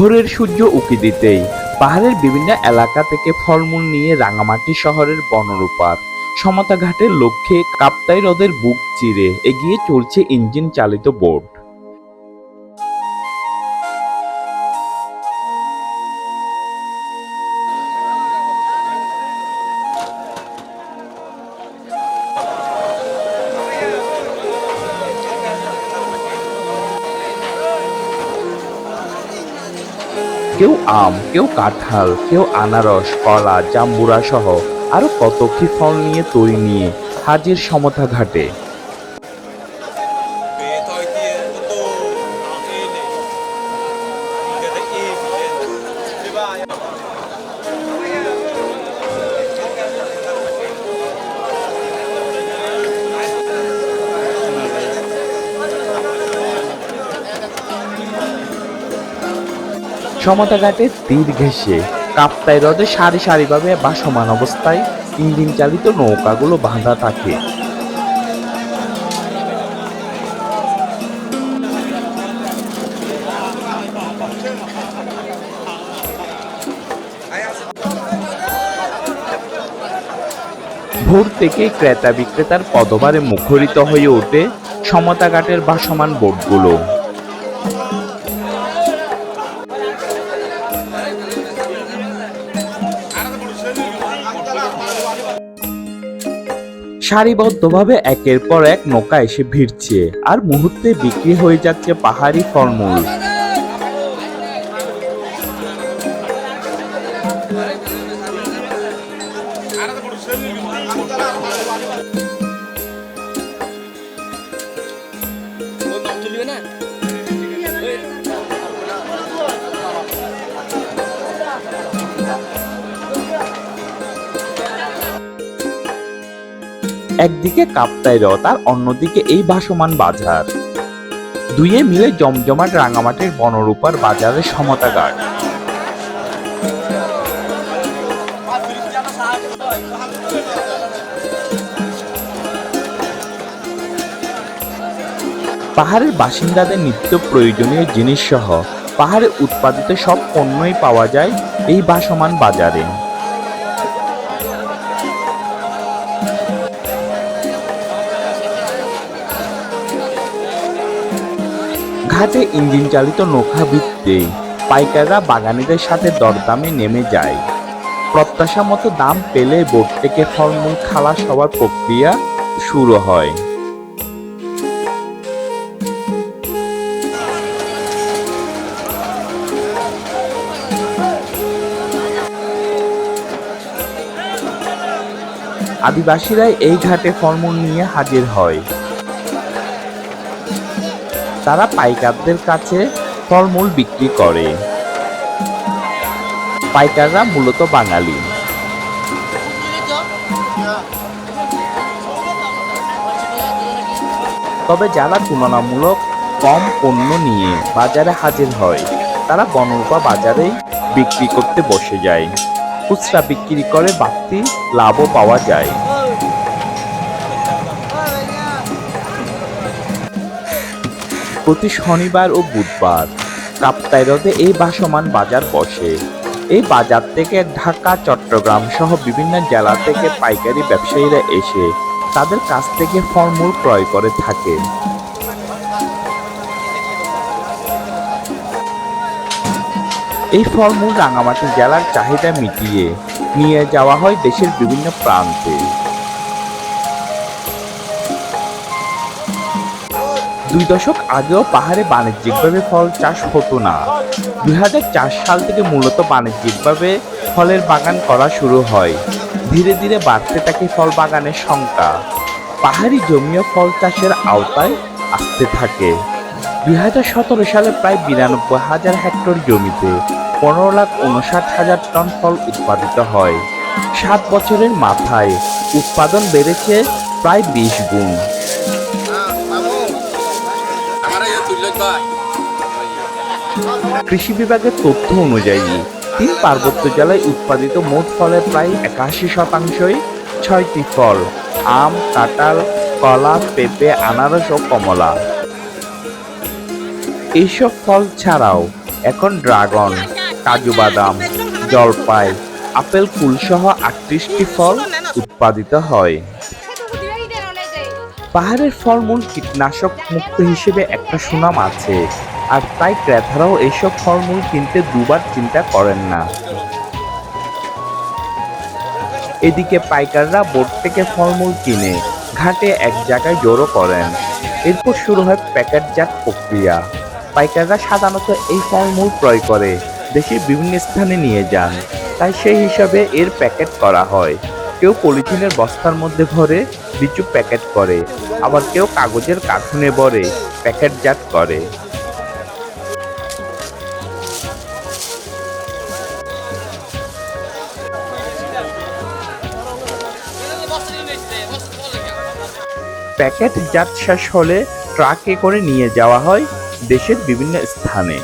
ভোরের সূর্য উঁকি দিতেই পাহাড়ের বিভিন্ন এলাকা থেকে ফলমূল নিয়ে রাঙামাটি শহরের বনরূপার সমতা ঘাটের লক্ষ্যে কাপ্তাই হ্রদের বুক চিরে এগিয়ে চলছে ইঞ্জিন চালিত বোট। কেউ আম, কেউ কাঁঠাল, কেউ আনারস, কলা, জাম্বুরা সহ আরও কত কি ফল নিয়ে তৈরি নিয়ে হাজির সমতা ঘাটে। সমতা ঘাটে তীর ঘেঁষে কাপ্তাই হ্রদে সারি সারিভাবে বা সমান অবস্থায় ইঞ্জিন চালিত নৌকাগুলো বাঁধা থাকে। ভোর থেকে ক্রেতা বিক্রেতার পদভারে মুখরিত হয়ে ওঠে সমতা ঘাটের ভাসমান বোটগুলো। সারিবদ্ধভাবে একের পর এক নৌকা এসে ভিড়ছে। আর মুহূর্তে বিক্রি হয়ে যাচ্ছে পাহাড়ি ফলমূল। একদিকে কাপ্তাই হ্রদ আর অন্যদিকে এই ভাসমান বাজার। দুইয়ে মিলে জমজমাট রাঙামাটির বনরূপার বাজারের সমতা ঘাট পাহাড়ের বাসিন্দাদের নিত্য প্রয়োজনীয় জিনিস সহ পাহাড়ে উৎপাদিত সব পণ্যই পাওয়া যায় এই ভাসমান বাজারে। ঘাটে ইঞ্জিন চালিত নৌকা ভিত্তে পাইকাররা বাগানীদের সাথে দরদামে নেমে যায়। প্রত্যাশা মতো দাম পেলে বোট থেকে ফলমূল খালাস হওয়ার প্রক্রিয়া শুরু হয়। আদিবাসীরাই এই ঘাটে ফলমূল নিয়ে হাজির হয়। তারা পাইকারদের কাছে ফলমূল বিক্রি করে। পাইকাররা মূলত বাঙালি। তবে যারা তুলনামূলক কম পণ্য নিয়ে বাজারে হাজির হয়, তারা বনরূপা বাজারেই বিক্রি করতে বসে যায়। খুচরা বিক্রি করে বাড়তি লাভও পাওয়া যায়। প্রতি শনিবার ও বুধবার। কাপ্তাই হ্রদে এই ভাসমান বাজার বসে। এই বাজার থেকে ঢাকা, চট্টগ্রাম সহ বিভিন্ন জেলা থেকে পাইকারি ব্যবসায়ীরা এসে তাদের কাছ থেকে ফলমূল ক্রয় করে থাকে। এই ফলমূল রাঙামাটি জেলার চাহিদা মিটিয়ে নিয়ে যাওয়া হয় দেশের বিভিন্ন প্রান্তে। দুই দশক আগেও পাহাড়ে বাণিজ্যিকভাবে ফল চাষ হতো না। দুই হাজার চার সাল থেকে মূলত বাণিজ্যিকভাবে ফলের বাগান করা শুরু হয়। ধীরে ধীরে বাড়তে থাকে ফল বাগানের সংখ্যা। পাহাড়ি জমিও ফল চাষের আওতায় আসতে থাকে। দু হাজার সতেরো সালে প্রায় বিরানব্বই হাজার হেক্টর জমিতে পনেরো লাখ উনষাট হাজার টন ফল উৎপাদিত হয়। সাত বছরের মাথায় উৎপাদন বেড়েছে প্রায় বিশ গুণ। কৃষি বিভাগের তথ্য অনুযায়ী, তিন পার্বত্য জেলায় উৎপাদিত মোট ফলের প্রায় একাশি শতাংশই ছয়টি ফল, আম, কাঁঠাল, কলা, পেঁপে, আনারস ও কমলা। এইসব ফল ছাড়াও এখন ড্রাগন, কাজু বাদাম, জলপাই, আপেল কুলসহ আটত্রিশটি ফল উৎপাদিত হয়। পাহাড়ের ফলমূল কীটনাশক মুক্ত হিসেবে একটা সুনাম আছে। আর তাই ক্রেতারাও এইসব ফলমূল কিনতে দুবার চিন্তা করেন না। এদিকে পাইকাররা বোট থেকে ফলমূল কিনে ঘাটে এক জায়গায় জড়ো করেন। এরপর শুরু হয় প্যাকেটজাত প্রক্রিয়া। পাইকাররা সাধারণত এই ফলমূল ক্রয় করে, দেশের বিভিন্ন স্থানে নিয়ে যান। তাই সেই হিসাবে এর প্যাকেট করা হয়। কেউ পলিথিনের বস্তার মধ্যে ভরে লিচু প্যাকেট করে, আবার কেউ কাগজের কার্টুনে ভরে প্যাকেটজাত করে। প্যাকেটজাত শেষ হলে ট্রাকে করে নিয়ে যাওয়া হয় দেশের বিভিন্ন স্থানে।